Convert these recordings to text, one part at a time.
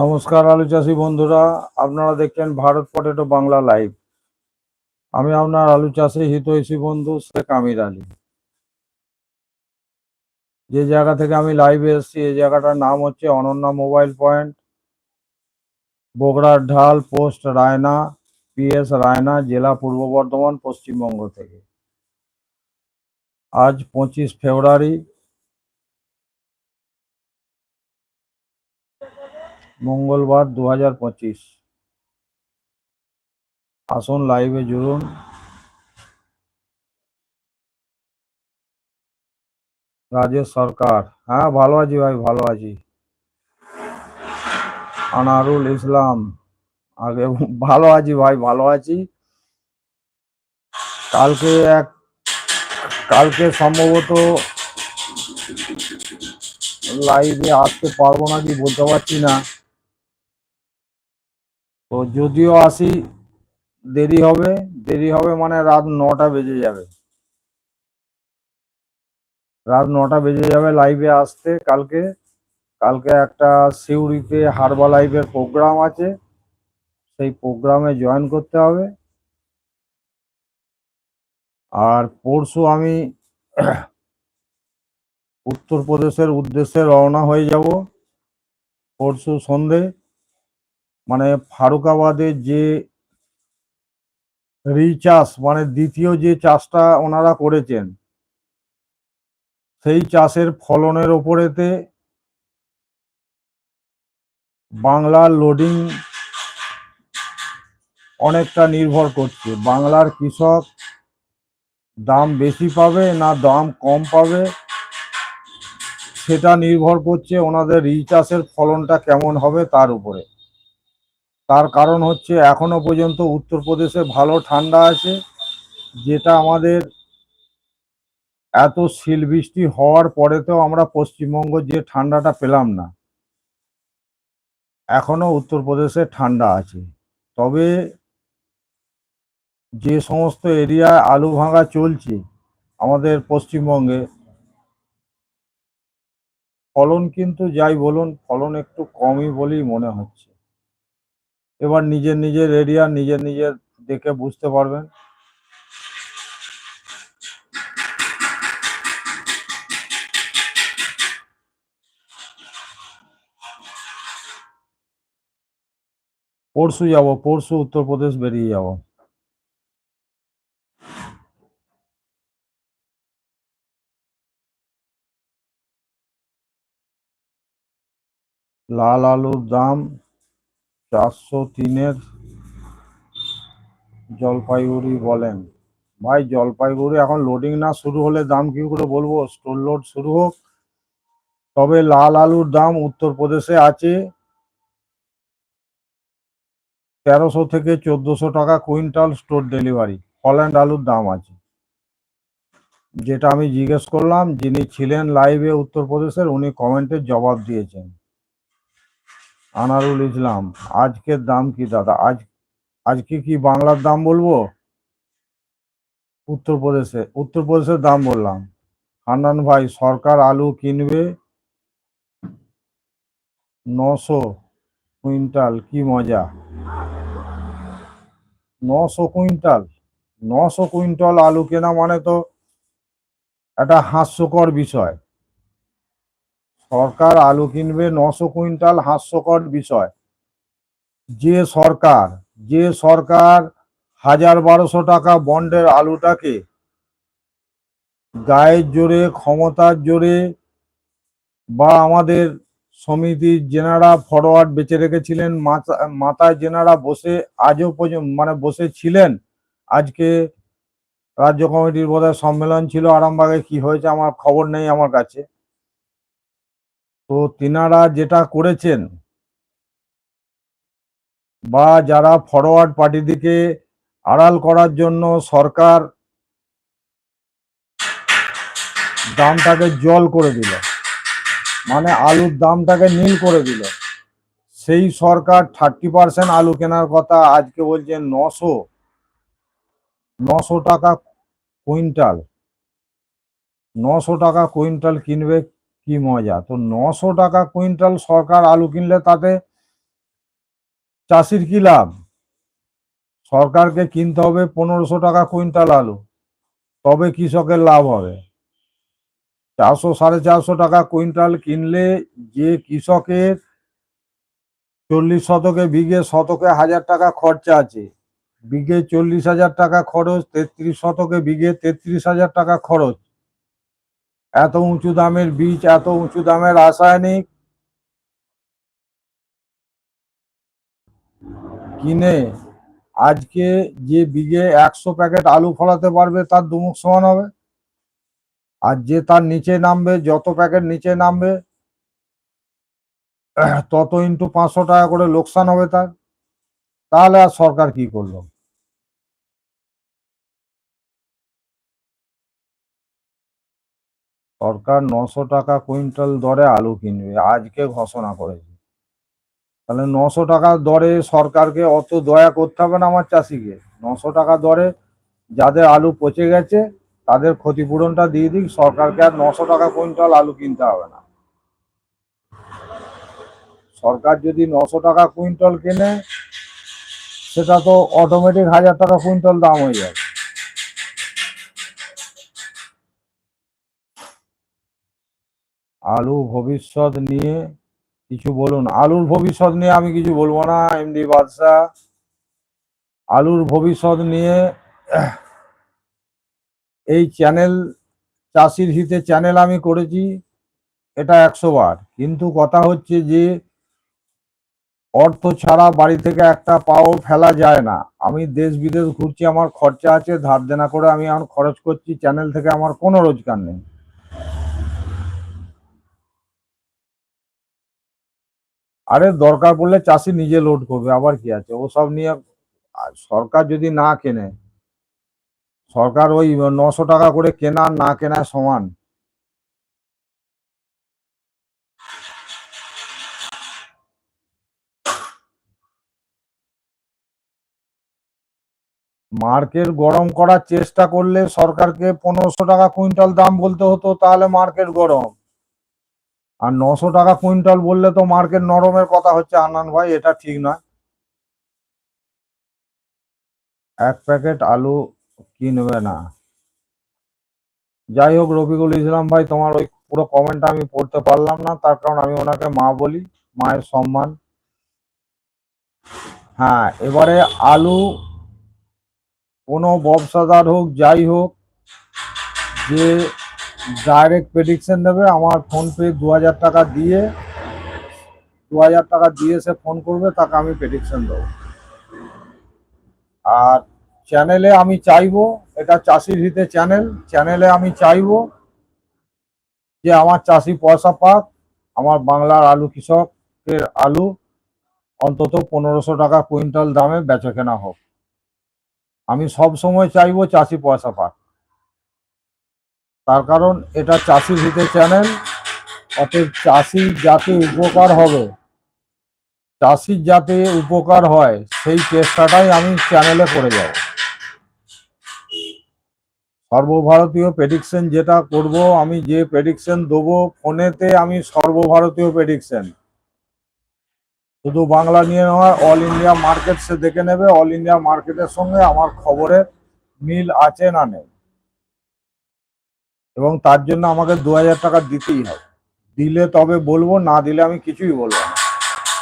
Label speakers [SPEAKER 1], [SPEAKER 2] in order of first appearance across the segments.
[SPEAKER 1] নমস্কার আলু চাষি বন্ধুরা, আপনারা দেখছেন ভারত পটেটো বাংলা লাইভ। আমি আপনার আলু চাষি হিতৈষী বন্ধু শেখ আমির আলী। যে জায়গা থেকে আমি লাইভে এসেছি, এই জায়গাটার নাম হচ্ছে অনন্যা মোবাইল পয়েন্ট। বগুড়ার ঢাল, পোস্ট রায়না, পিএস রায়না, জেলা পূর্ব বর্ধমান, পশ্চিমবঙ্গ থেকে। আজ পঁচিশ ফেব্রুয়ারি মঙ্গলবার দু হাজার পঁচিশ। আসুন লাইভে জুড়ুন। রাজেশ সরকার। হ্যাঁ ভালো আছি ভাই, ভালো আছি। আনারুল ইসলাম। আগে ভালো আছি ভাই, ভালো আছি। কালকে এক, কালকে সম্ভবত লাইভে আসতে পারব নাকি বলতে পারছি না। তো যদিও আসি, দেরি হবে দেরি হবে মানে রাত নটা বেজে যাবে। রাত নটা বেজে যাবে লাইভে আসতে কালকে। কালকে একটা সিউড়িতে হারবা লাইভের প্রোগ্রাম আছে। সেই প্রোগ্রামে জয়েন করতে হবে। আর পরশু আমি উত্তরপ্রদেশের উদ্দেশ্যে রওনা হয়ে যাব। পরশু সন্ধে মানে ফারুকাবাদের যে রিচাষ মানে দ্বিতীয় যে চাষটা ওনারা করেছেন, সেই চাষের ফলনের ওপরেতে বাংলার লোডিং অনেকটা নির্ভর করছে। বাংলার কৃষক দাম বেশি পাবে না দাম কম পাবে, সেটা নির্ভর করছে ওনাদের রিচাষের ফলনটা কেমন হবে তার উপরে। তার কারণ হচ্ছে এখনও পর্যন্ত উত্তরপ্রদেশে ভালো ঠান্ডা আছে, যেটা আমাদের এত শিল বৃষ্টি হওয়ার পরেতেও আমরা পশ্চিমবঙ্গ যে ঠান্ডাটা পেলাম না, এখনও উত্তরপ্রদেশে ঠান্ডা আছে। তবে যে সমস্ত এরিয়ায় আলু ভাঙা চলছে আমাদের পশ্চিমবঙ্গে, ফলন কিন্তু যাই বলুন, ফলন একটু কমই বলেই মনে হচ্ছে। এবার নিজের নিজের এরিয়া নিজের নিজের দেখে বুঝতে পারবেন। পরশু যাব, পরশু উত্তরপ্রদেশ বেরিয়ে যাব। লাল আলুর দাম চারশো তিনের জলপাইগুড়ি বলেন। ভাই, জলপাইগুড়ি এখন লোডিং না শুরু হলে দাম কি করে বলব? স্টোর লোড শুরু হোক। তবে লাল আলুর দাম উত্তরপ্রদেশে আছে তেরোশো থেকে চোদ্দশো টাকা কুইন্টাল স্টোর ডেলিভারি হল্যান্ড আলুর দাম আছে। যেটা আমি জিজ্ঞেস করলাম, যিনি ছিলেন লাইভে উত্তরপ্রদেশের, উনি কমেন্টের জবাব দিয়েছেন। আনারুল ইসলাম, আজকের দাম কি দাদা? আজ, আজকে কি বাংলার দাম বলব? উত্তরপ্রদেশে, উত্তরপ্রদেশের দাম বললাম। হান্নান ভাই, সরকার আলু কিনবে? নশো কুইন্টাল, কি মজা। নশো কুইন্টাল নশো কুইন্টাল আলু কেনা মানে তো একটা হাস্যকর বিষয়। সরকার আলু কিনবে নশো কুইন্টাল হাস্যকর বিষয়। যে সরকার যে সরকার হাজার বারোশো টাকা বন্ডের আলুটাকে গায়ের জোরে, ক্ষমতার জোরে বা আমাদের সমিতির জেনারা ফরওয়ার্ড বেঁচে রেখেছিলেন মাথায় জেনারা বসে আজও পর্যন্ত মানে বসে ছিলেন, আজকে রাজ্য কমিটির বোধহয় সম্মেলন ছিল, আরামবাগে কি হয়েছে আমার খবর নেই আমার কাছে। তো তিনারা যেটা করেছেন বা যারা ফরওয়ার্ড পার্টিদিকে আড়াল করার জন্য সরকার দামটাকে জল করে দিল মানে আলুর দামটাকে নীল করে দিল। সেই সরকার থার্টি পার্সেন্ট আলু কেনার কথা আজকে বলছে নশো নশো টাকা কুইন্টাল, নশো টাকা কুইন্টাল কিনবে কি মজা। তো নশো টাকা কুইন্টাল সরকার আলু কিনলে তাতে চাষির কি লাভ? সরকারকে কিনতে হবে পনেরোশো টাকা কুইন্টাল আলু। তবে কৃষকের লাভ হবে। চারশো, সাড়ে চারশো টাকা কুইন্টাল কিনলে যে কৃষকের চল্লিশ শতকে বিঘে শতকে হাজার টাকা খরচা আছে। বিঘে চল্লিশ হাজার টাকা খরচ, তেত্রিশ শতকে বিঘে তেত্রিশ হাজার টাকা খরচ। এত উঁচু দামের বীজ, এত উঁচু দামের রাসায়নিক কিনে আজকে যে বিঘে একশো প্যাকেট আলু ফলাতে পারবে, তার দুমুখ সমান হবে। আর যে তার নিচে নামবে, যত প্যাকেট নিচে নামবে, তত ইন্টু পাঁচশো টাকা করে লোকসান হবে তার। তাহলে আর সরকার কি করল? সরকার নশো টাকা কুইন্টাল দরে আলু কিনবে, আজকে ঘোষণা করেছে। তাহলে নশো টাকা দরে সরকারকে অত দয়া করতে হবে না আমার চাষিকে। নশো টাকা দরে যাদের আলু পচে গেছে, তাদের ক্ষতিপূরণটা দিয়ে দিক, সরকারকে আর নশো টাকা কুইন্টাল আলু কিনতে হবে না। সরকার যদি নশো টাকা কুইন্টাল কেনে, সেটা তো অটোমেটিক হাজার টাকা কুইন্টাল দাম হয়ে যাবে। আলু ভবিষ্যৎ নিয়ে কিছু বলুন। আলুর ভবিষ্যৎ নিয়ে আমি কিছু বলব না, এমডি বাদশাহ। আলুর ভবিষ্যৎ নিয়ে এই চ্যানেল, চাষির হিতে চ্যানেল আমি করেছি, এটা একশো বার। কিন্তু কথা হচ্ছে যে, অর্থ ছাড়া বাড়ি থেকে একটা পাও ফেলা যায় না। আমি দেশ বিদেশ ঘুরছি, আমার খরচা আছে, ধার দেনা করে আমি এখন খরচ করছি, চ্যানেল থেকে আমার কোনো রোজগার নেই। আরে দরকার পড়লে চাষি নিজে লোড করবে, আবার কি আছে? ওসব নিয়ে সরকার যদি না কেনে, সরকার ওই নশো টাকা করে কেনা না কেনা সমান। মার্কেট গরম করার চেষ্টা করলে সরকারকে পনেরোশো টাকা কুইন্টাল দাম বলতে হতো, তাহলে মার্কেট গরম। আর নশো টাকা কুইন্টাল বললে তো মার্কেট নরমের কথা হচ্ছে আনান ভাই, এটা ঠিক নয়। এক প্যাকেট আলু কিনবে না? যাই হোক, রফিকুল ইসলাম ভাই, তোমার ওই পুরো কমেন্টটা আমি পড়তে পারলাম না, তার কারণ আমি ওনাকে মা বলি, মায়ের সম্মান। হ্যাঁ এবারে আলু, কোনো ব্যবসাদার হোক, যাই হোক, যে ডাইরেক্ট প্রেডিকশন দেবে, আমার ফোনপে দু হাজার টাকা দিয়ে দু হাজার টাকা দিয়ে সে ফোন করবে, তাকে আমি প্রেডিকশন দেবো। আর চ্যানেলে আমি চাইব, এটা চাষির হিতে চ্যানেল চ্যানেলে আমি চাইব যে আমার চাষি পয়সা পাক, আমার বাংলার আলু কৃষকের আলু অন্তত পনেরোশো টাকা কুইন্টাল দামে বেচা কেনা হোক। আমি সব সময় চাইব চাষি পয়সা পাক। তার কারণ এটা চাষির হিতে চ্যানেল, অতএব চাষি যাতে উপকার হবে চাষির যাতে উপকার হয়, সেই চেষ্টাটাই আমি চ্যানেলে করে যাব। সর্বভারতীয় প্রেডিকশন যেটা করব, আমি যে প্রেডিকশন দেবো, ফোনেতে আমি সর্বভারতীয় প্রেডিকশন শুধু বাংলা নিয়ে নয় অল ইন্ডিয়া মার্কেট সে দেখে নেবে অল ইন্ডিয়া মার্কেটের সঙ্গে আমার খবরে মিল আছে না নেই। এবং তার জন্য আমাকে দু হাজার টাকা দিতেই হবে দিলে তবে বলব, না দিলে আমি কিছুই বলব না।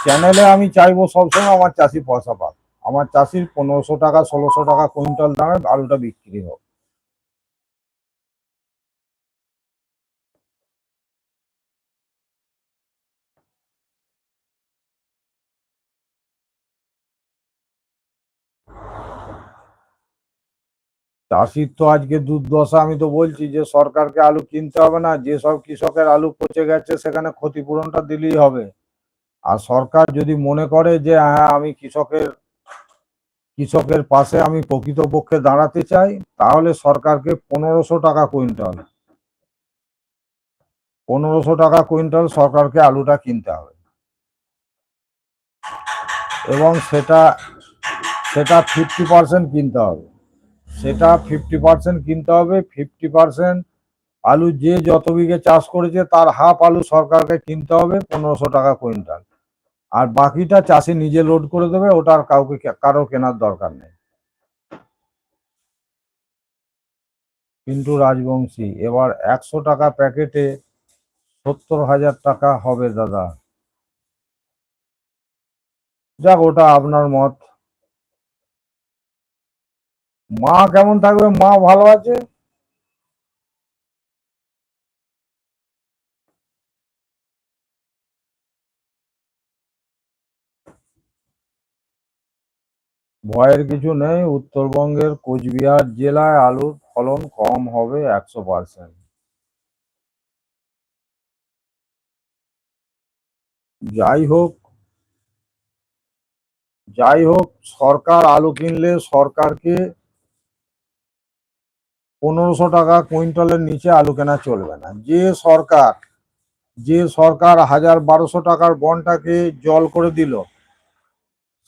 [SPEAKER 1] চ্যানেলে আমি চাইব সবসময় আমার চাষি পয়সা পাক। আমার চাষির পনেরোশো টাকা, ষোলোশো টাকা কুইন্টাল দামে আলুটা বিক্রি হোক। চাষির তো আজকে দুর্দশা, আমি তো বলছি যে সরকারকে আলু কিনতে হবে না যেসব কৃষকের আলু পচে গেছে সেখানে ক্ষতিপূরণটা দিলেই হবে। আর সরকার যদি মনে করে যে হ্যাঁ আমি কৃষকের কৃষকের পাশে আমি প্রকৃতপক্ষে দাঁড়াতে চাই, তাহলে সরকারকে পনেরোশো টাকা কুইন্টাল, পনেরোশো টাকা কুইন্টাল সরকারকে আলুটা কিনতে হবে। এবং সেটা সেটা ফিফটি পার্সেন্ট কিনতে হবে। সেটা ফিফটি পার্সেন্ট কিনতে হবে ফিফটি পার্সেন্ট আলু যে যত বিঘে চাষ করেছে তার হাফ আলু সরকারকে কিনতে হবে পনেরোশো টাকা কুইন্টাল। আর বাকিটা চাষি নিজে লোড করে দেবে, ওটা আর কাউকে কারও কেনার দরকার নেই। কিন্তু রাজবংশী, এবার একশো টাকা প্যাকেটে সত্তর হাজার টাকা হবে দাদা। যাক, ওটা আপনার মত। মা কেমন থাকবে? মা ভালো আছে? ভয়ের কিছু নেই। উত্তরবঙ্গের কোচবিহার জেলায় আলুর ফলন কম হবে একশো পার্সেন্ট। যাই হোক যাই হোক, সরকার আলু কিনলে সরকারকে পনেরোশো টাকা কুইন্টালের নিচে আলু কেনা চলবে না। যে সরকার যে সরকার হাজার বারোশো টাকার বনটাকে জল করে দিল,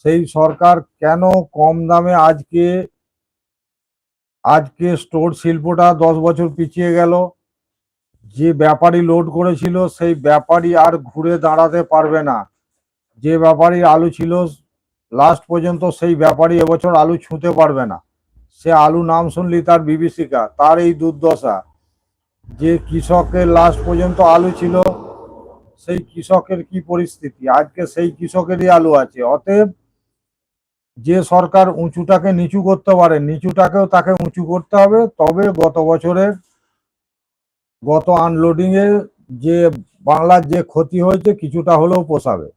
[SPEAKER 1] সেই সরকার কেন কম দামে আজকে আজকে স্টোর শিল্পটা দশ বছর পিছিয়ে গেল? যে ব্যাপারী লোড করেছিল, সেই ব্যাপারী আর ঘুরে দাঁড়াতে পারবে না। যে ব্যাপারী আলু ছিল, লাস্ট পর্যন্ত সেই ব্যাপারী এবছর আলু ছুঁতে পারবে না। সে আলু নাম শুনলি, তার বিভীষিকা, তার এই দুর্দশা। যে কৃষকের লাস্ট পর্যন্ত আলু ছিল, সেই কৃষকের কি পরিস্থিতি? আজকে সেই কৃষকেরই আলু আছে। অতএব যে সরকার উঁচুটাকে নিচু করতে পারে, নিচুটাকেও তাকে উঁচু করতে হবে। তবে গত বছরের গত আনলোডিং এ যে বাংলার যে ক্ষতি হয়েছে, কিছুটা হলেও পোষাবে।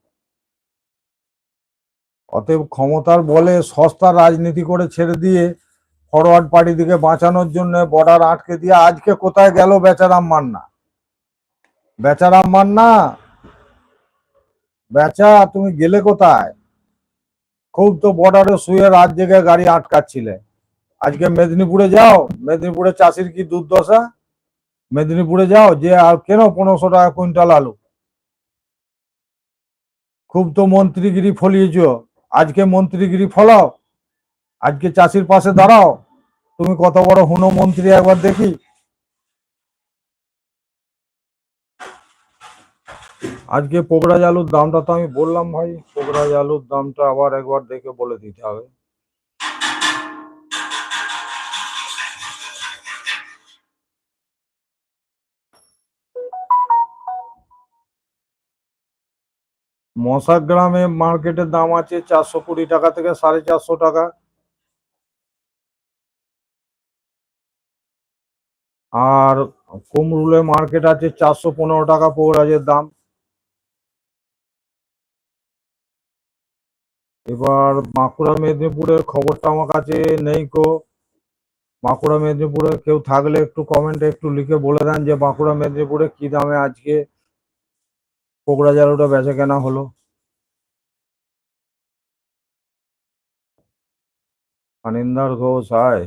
[SPEAKER 1] অতএব ক্ষমতার বলে সস্তা রাজনীতি করে ছেড়ে দিয়ে ফরওয়ার্ড পার্টি থেকে বাঁচানোর জন্য বর্ডার আটকে দিয়ে আজকে কোথায় গেল বেচারাম মান্না? বেচারাম মান্না? বেচা, তুমি গেলে কোথায়? খুব তো বর্ডারে শুয়ে রাত জেগে গাড়ি আটকাচ্ছিলে। আজকে মেদিনীপুরে যাও, মেদিনীপুরে চাষির কি দুর্দশা? মেদিনীপুরে যাও, যে আর কেন পনেরোশো টাকা কুইন্টাল আলু? খুব তো মন্ত্রীগিরি ফলিয়েছ, আজকে মন্ত্রীগিরি ফলাও। আজকে চাষির পাশে দাঁড়াও। তুমি কত বড় হুনো মন্ত্রী একবার দেখি। আজকে পোকরাজ আলুর দামটা তো আমি বললাম ভাই পোকরাজ আলুর দামটা আবার একবার দেখে বলে দিতে হবে। মশাগ্রামে মার্কেটের দাম আছে চারশো কুড়ি টাকা থেকে সাড়ে চারশো টাকা। আর কুমরুলে মার্কেট আছে চারশো পনেরো টাকা পৌরাজের দাম। এবার বাঁকুড়া মেদিনীপুরের খবরটা আমার কাছে নেই কো বাঁকুড়া মেদিনীপুরে কেউ থাকলে একটু কমেন্টে একটু লিখে বলে দেন যে বাঁকুড়া মেদিনীপুরে কি দামে আজকে পোকড়া জালুটা বেচা কেনা হলো। অনিন্দার ঘোষ, আয়।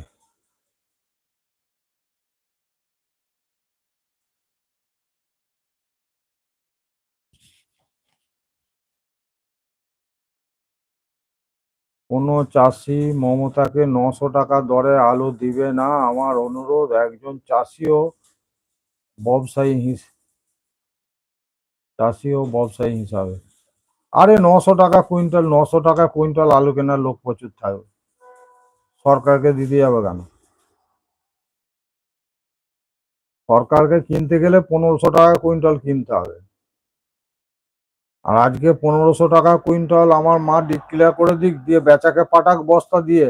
[SPEAKER 1] কোনো চাষি মমতাকে নশো টাকা দরে আলু দিবে না, আমার অনুরোধ, একজন চাষিও ব্যবসায়ী হিস চাষি ও ব্যবসায়ী হিসাবে। আরে নশো টাকা কুইন্টাল, নশো টাকা কুইন্টাল আলু কেনার লোক প্রচুর থাকবে সরকারকে দিতে যাবে কেন? সরকারকে কিনতে গেলে পনেরোশো টাকা কুইন্টাল কিনতে হবে। আর আজকে পনেরোশো টাকা কুইন্টাল আমার মা ডিক্লেয়ার করে দিক, দিয়ে বেচাকে পাঠাক বস্তা দিয়ে।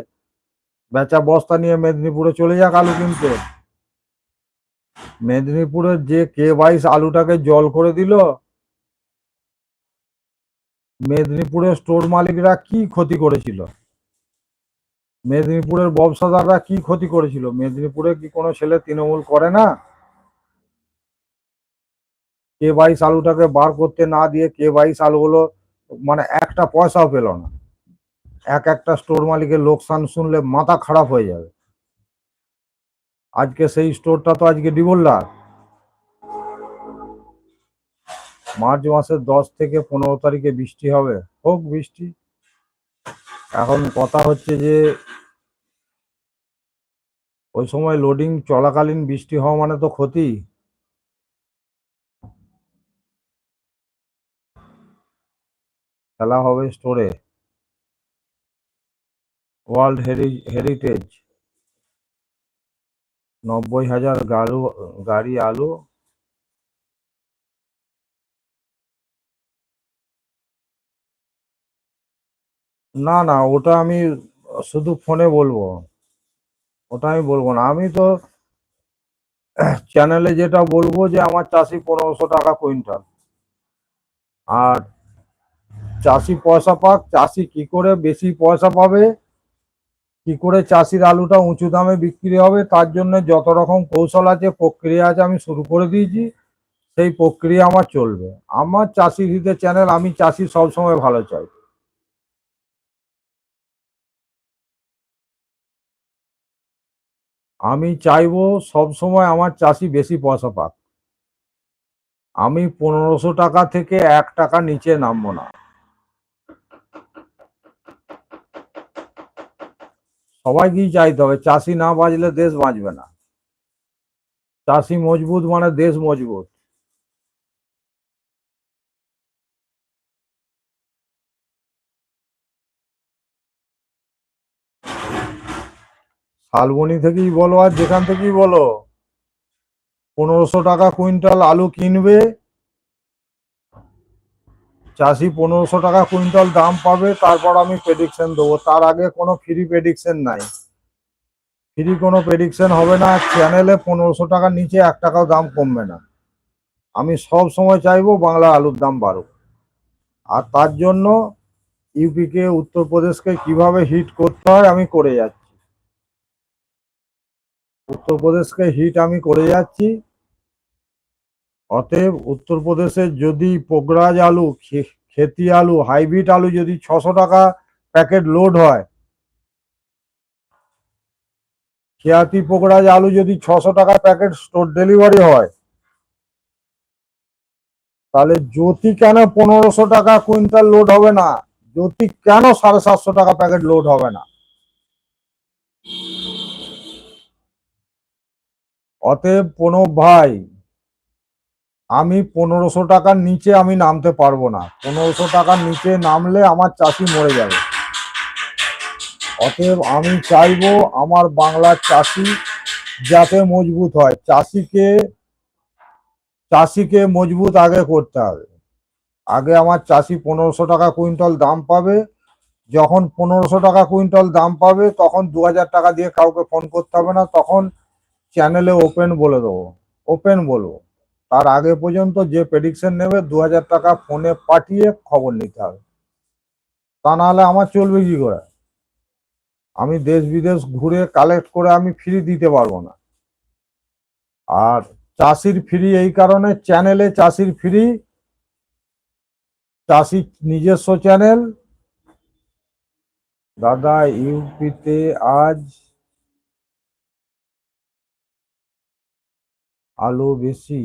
[SPEAKER 1] বেচা বস্তা নিয়ে মেদিনীপুরে চলে যাক আলু কিনতে। মেদিনীপুরের যে কে বাইশ আলুটাকে জল করে দিল মেদিনীপুরের স্টোর মালিকরা কি ক্ষতি করেছিল? মেদিনীপুরের ব্যবসাদাররা কি ক্ষতি করেছিল? মেদিনীপুরে কি কোনো ছেলে তৃণমূল করে না? কে বাইশ আলুটাকে বার করতে না দিয়ে কে বাইশ আলুগুলো মানে একটা পয়সাও পেল না। এক একটা স্টোর মালিকের লোকসান শুনলে মাথা খারাপ হয়ে যাবে। আজকে সেই স্টোরটা তো আজকে ডিবোল্লার মার্চ মাসের দশ থেকে পনেরো তারিখে বৃষ্টি হবে। হোক বৃষ্টি। এখন কথা হচ্ছে যে, ওই সময় লোডিং চলাকালীন বৃষ্টি হওয়া মানে তো ক্ষতি। খেলা হবে স্টোরে। World heritage. নব্বই হাজার গাড়ু, গাড়ি আলু। না না, ওটা আমি শুধু ফোনে বলব। ওটা আমি বলব না। আমি তো চ্যানেলে যেটা বলব যে আমার চাষি পনেরোশো টাকা কুইন্টাল। আর চাষি পয়সা পাক, চাষি কি করে বেশি পয়সা পাবে? কি করে চাষির আলুটা উঁচু দামে বিক্রি হবে? তার জন্য যত রকম কৌশল আছে, প্রক্রিয়া আছে, আমি শুরু করে দিয়েছি। সেই প্রক্রিয়া আমার চলবে। আমার চাষি হিতে চ্যানেল আমি চাষি সবসময় ভালো চাই। আমি চাইব সবসময় আমার চাষি বেশি পয়সা পাক। আমি পনেরোশো টাকা থেকে এক টাকা নিচে নামবো না। সবাইকেই চাইতে হবে? চাষি না বাঁচলে দেশ বাঁচবে না। চাষি মজবুত মানে দেশ মজবুত। শালবনি থেকেই বলো আর যেখান থেকেই বলো, পনেরোশো টাকা কুইন্টাল আলু কিনবে চাষি পনেরোশো টাকা কুইন্টাল দাম পাবে, তারপর আমি প্রেডিকশন দেবো। তার আগে কোনো ফ্রি প্রেডিকশন নাই। ফ্রি কোনো প্রেডিকশন হবে না চ্যানেলে পনেরোশো টাকার নিচে এক টাকাও দাম কমবে না। আমি সব সময় চাইব বাংলা আলুর দাম বাড়ুক। আর তার জন্য ইউপিকে উত্তরপ্রদেশকে কীভাবে হিট করতে হয় আমি করে যাচ্ছি। উত্তরপ্রদেশকে হিট আমি করে যাচ্ছি। অতএব উত্তরপ্রদেশে যদি পোগরাজ আলু খেতি আলু, হাইব্রিড আলু যদি ছশো টাকা প্যাকেট লোড হয়, খেয়াতি পোগরাজ আলু যদি ছশো টাকা প্যাকেট স্টোর ডেলিভারি হয়, তাহলে জ্যোতি কেন পনেরোশো টাকা কুইন্টাল লোড হবে না? জ্যোতি কেন সাড়ে সাতশো টাকা প্যাকেট লোড হবে না? অতএব প্রণব ভাই আমি পনেরোশো টাকার নিচে আমি নামতে পারব না। পনেরোশো টাকার নিচে নামলে আমার চাষি মরে যাবে। অতএব আমি চাইব আমার বাংলার চাষি যাতে মজবুত হয়। চাষিকে চাষিকে মজবুত আগে করতে হবে। আগে আমার চাষি পনেরোশো টাকা কুইন্টাল দাম পাবে। যখন পনেরোশো টাকা কুইন্টাল দাম পাবে, তখন দু হাজার টাকা দিয়ে কাউকে ফোন করতে হবে না। তখন চ্যানেলে ওপেন বলে দেবো। ওপেন বলব। তার আগে পর্যন্ত যে প্রেডিকশন নেবে দু হাজার টাকা ফোনে পাঠিয়ে খবর নিতে হবে। তা নাহলে আমার চলবে কি করে? আমি দেশ বিদেশ ঘুরে কালেক্ট করে আমি ফ্রি দিতে পারব না। আর চাষির ফ্রি এই কারণে চ্যানেলে চাষির ফ্রি চাষি নিজস্ব চ্যানেল দাদা ইউপিতে আজ আলু বেশি।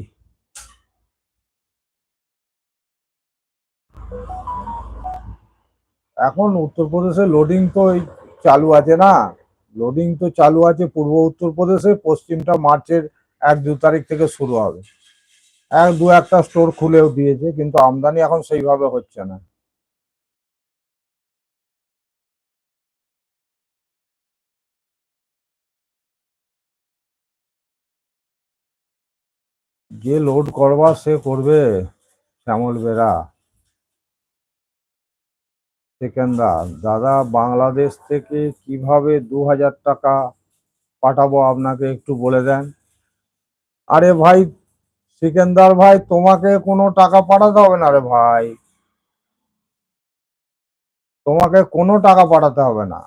[SPEAKER 1] এখন উত্তরপ্রদেশে লোডিং তো চালু আছে না। লোডিং তো চালু আছে পূর্ব উত্তরপ্রদেশে, পশ্চিমটা মার্চের এক দু তারিখ থেকে শুরু হবে। এক দু একটা স্টোর খুলেও দিয়েছে, কিন্তু আমদানি এখন সেইভাবে হচ্ছে না। যে লোড করবার সে করবে শ্যামল বেরা। সেকেন্দার, দাদা বাংলাদেশ থেকে কীভাবে দু হাজার টাকা পাঠাবো আপনাকে একটু বলে দেন? আরে ভাই, সিকেন্দার ভাই, তোমাকে কোনো টাকা পাঠাতে হবে না রে ভাই। তোমাকে কোনো টাকা পাঠাতে হবে না।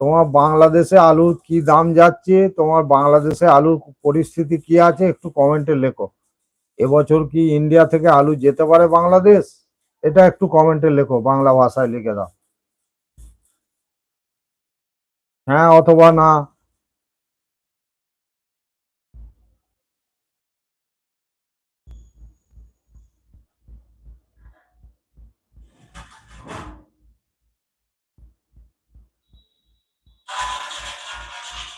[SPEAKER 1] তোমার বাংলাদেশে আলুর কি দাম যাচ্ছে? তোমার বাংলাদেশে আলুর পরিস্থিতি কি আছে? একটু কমেন্টে লেখো। এবছর কি ইন্ডিয়া থেকে আলু যেতে পারে বাংলাদেশ? এটা একটু কমেন্টে লেখো, বাংলা ভাষায় লিখে দাও। হ্যাঁ অথবা না।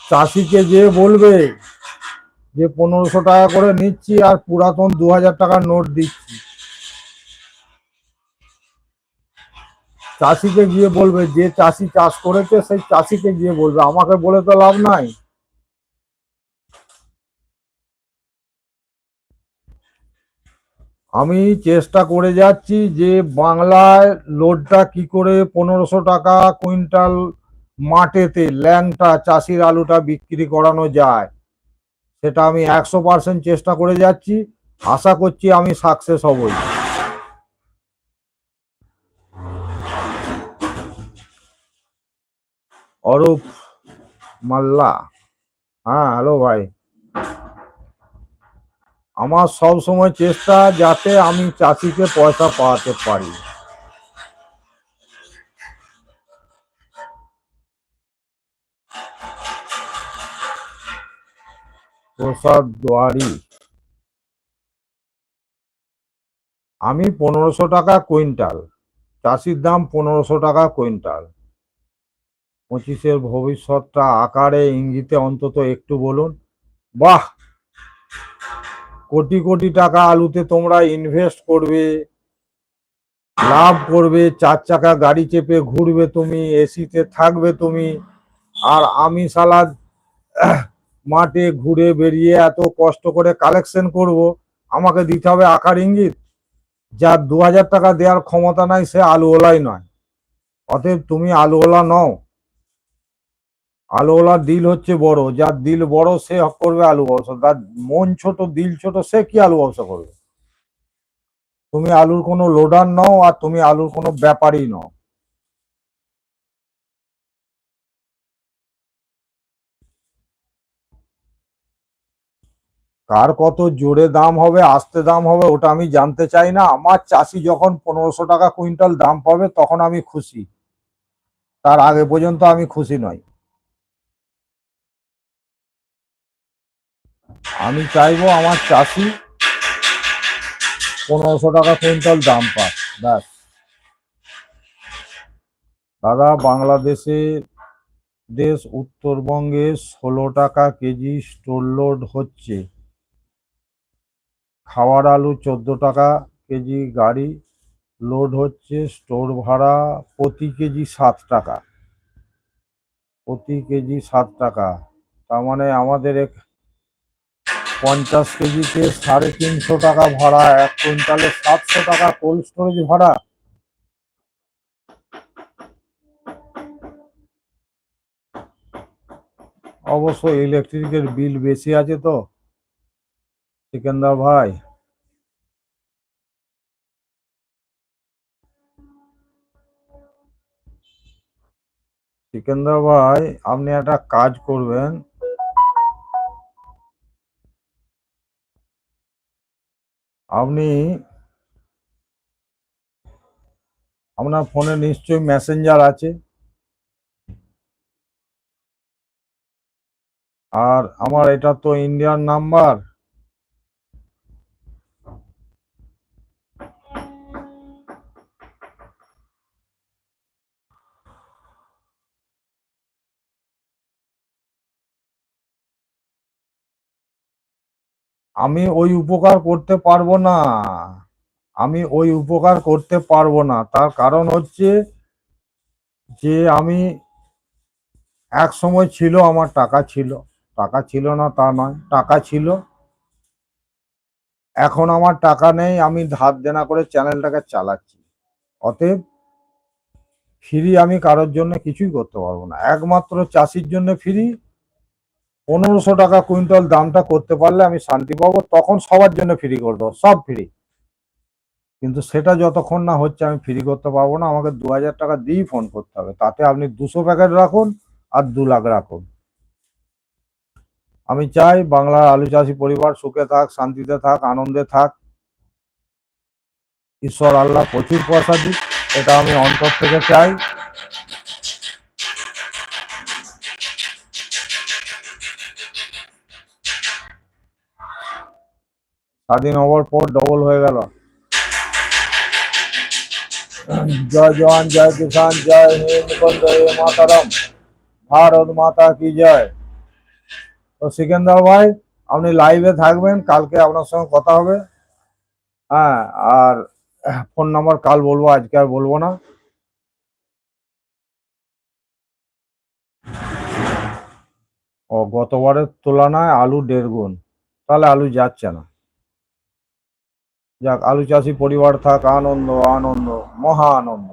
[SPEAKER 1] চাষিকে যে বলবে যে পনেরোশো টাকা করে নিচ্ছি আর পুরাতন দু হাজার টাকার নোট দিচ্ছি। চাষিকে গিয়ে বলবে, যে চাষি চাষ করেছে সেই চাষিকে গিয়ে বলবে। আমাকে বলে তো লাভ নাই। আমি চেষ্টা করে যাচ্ছি যে বাংলায় লোডটা কি করে পনেরোশো টাকা কুইন্টাল মাঠেতে ল্যাংটা চাষির আলুটা বিক্রি করানো যায়। সেটা আমি একশো পার্সেন্ট চেষ্টা করে যাচ্ছি। আশা করছি আমি সাকসেস হবই। অরূপ মাল্লা। হ্যাঁ হ্যালো ভাই। আমার সব সময় চেষ্টা যাতে আমি চাষিকে পয়সা পাওয়াতে পারি। প্রসাদ দুয়ারি। আমি পনেরোশো টাকা কুইন্টাল, চাষির দাম পনেরোশো টাকা কুইন্টাল। পঁচিশের ভবিষ্যৎটা আকারে ইঙ্গিতে অন্তত একটু বলুন। বাহ! কোটি কোটি টাকা আলুতে তোমরা ইনভেস্ট করবে, লাভ করবে, চার চাকা গাড়ি চেপে ঘুরবে তুমি, এসিতে থাকবে তুমি, আর আমি সালা মাঠে ঘুরে বেরিয়ে এত কষ্ট করে কালেকশন করব, আমাকে দিতে হবে আকার ইঙ্গিত। যার দু হাজার টাকা দেওয়ার ক্ষমতা নাই, সে আলুওলাই নয়। অতএব তুমি আলুওলা নও। আলুওলার দিল হচ্ছে বড় যার দিল বড় সে করবে আলু ব্যবসা। যার মন ছোট, দিল ছোট, সে কি আলু ব্যবসা করবে? তুমি আলুর কোনো লোডার নও আর তুমি আলুর কোনো ব্যাপারই নও। কার কত জোরে দাম হবে, আস্তে দাম হবে, ওটা আমি জানতে চাই না। আমার চাষি যখন পনেরোশো টাকা কুইন্টাল দাম পাবে, তখন আমি খুশি। তার আগে পর্যন্ত আমি খুশি নই। আমি চাইব আমার চাষি পনেরোশো টাকা কুইন্টাল দাম পাক, ব্যাস। দাদা, বাংলাদেশে দেশ উত্তরবঙ্গে ষোলো টাকা কেজি স্টোর লোড হচ্ছে। খাওয়ার আলু চোদ্দ টাকা কেজি গাড়ি লোড হচ্ছে স্টোর ভাড়া প্রতি কেজি সাত টাকা। প্রতি কেজি সাত টাকা। তার মানে আমাদের এক পঞ্চাশ কেজিতে সাড়ে তিনশো টাকা ভাড়া, এক কুইন্টালে সাতশো টাকা কোল্ড স্টোরেজ ভাড়া। অবশ্য ইলেকট্রিকের বিল বেশি আছে তো। সিকেন্দার ভাই। সিকেন্দার ভাই, আপনি একটা কাজ করবেন। আপনি আপনার ফোনে নিশ্চয়ই মেসেঞ্জার আছে। আর আমার এটা তো ইন্ডিয়ান নাম্বার আমি ওই উপকার করতে পারব না। আমি ওই উপকার করতে পারব না। তার কারণ হচ্ছে যে আমি এক সময় ছিল, আমার টাকা ছিল। টাকা ছিল না তা নয়, টাকা ছিল। এখন আমার টাকা নেই, আমি ধার দেনা করে চ্যানেলটাকে চালাচ্ছি। অতএব ফ্রি আমি কারোর জন্য কিছুই করতে পারব না। একমাত্র চাষির জন্য ফ্রি পনেরোশো টাকা কুইন্টাল দামটা করতে পারলে আমি শান্তি পাবো, তখন সবার জন্য ফ্রি করে দেবো, সব ফ্রি কিন্তু সেটা যতক্ষণ না হচ্ছে আমি ফ্রি করতে পারব না, আমাকে দু হাজার টাকা দিয়েই ফোন করতে হবে। তাতে আপনি দুশো প্যাকেট রাখুন আর দু লাখ রাখুন। আমি চাই বাংলার আলু চাষি পরিবার সুখে থাক, শান্তিতে থাক, আনন্দে থাক। ঈশ্বর আল্লাহ প্রচুর পয়সা দিক, এটা আমি অন্তর থেকে চাই। স্বাধীন হওয়ার পর ডবল হয়ে গেল। জয় জওয়ান, জয় কিষান জয় হিন্দ, বন্দে মাতারাম। ভারত মাতা কি জয়? তো সিকেন্দার ভাই, আপনি লাইভে থাকবেন, কালকে আপনার সঙ্গে কথা হবে। হ্যাঁ আর ফোন নাম্বার কাল বলব, আজকে আর বলব না। ও, গতবারের তুলনায় আলু দেড় গুণ। তাহলে আলু যাচ্ছে না। যাক আলু চাষি পরিবার থাক আনন্দ আনন্দ মহা আনন্দ।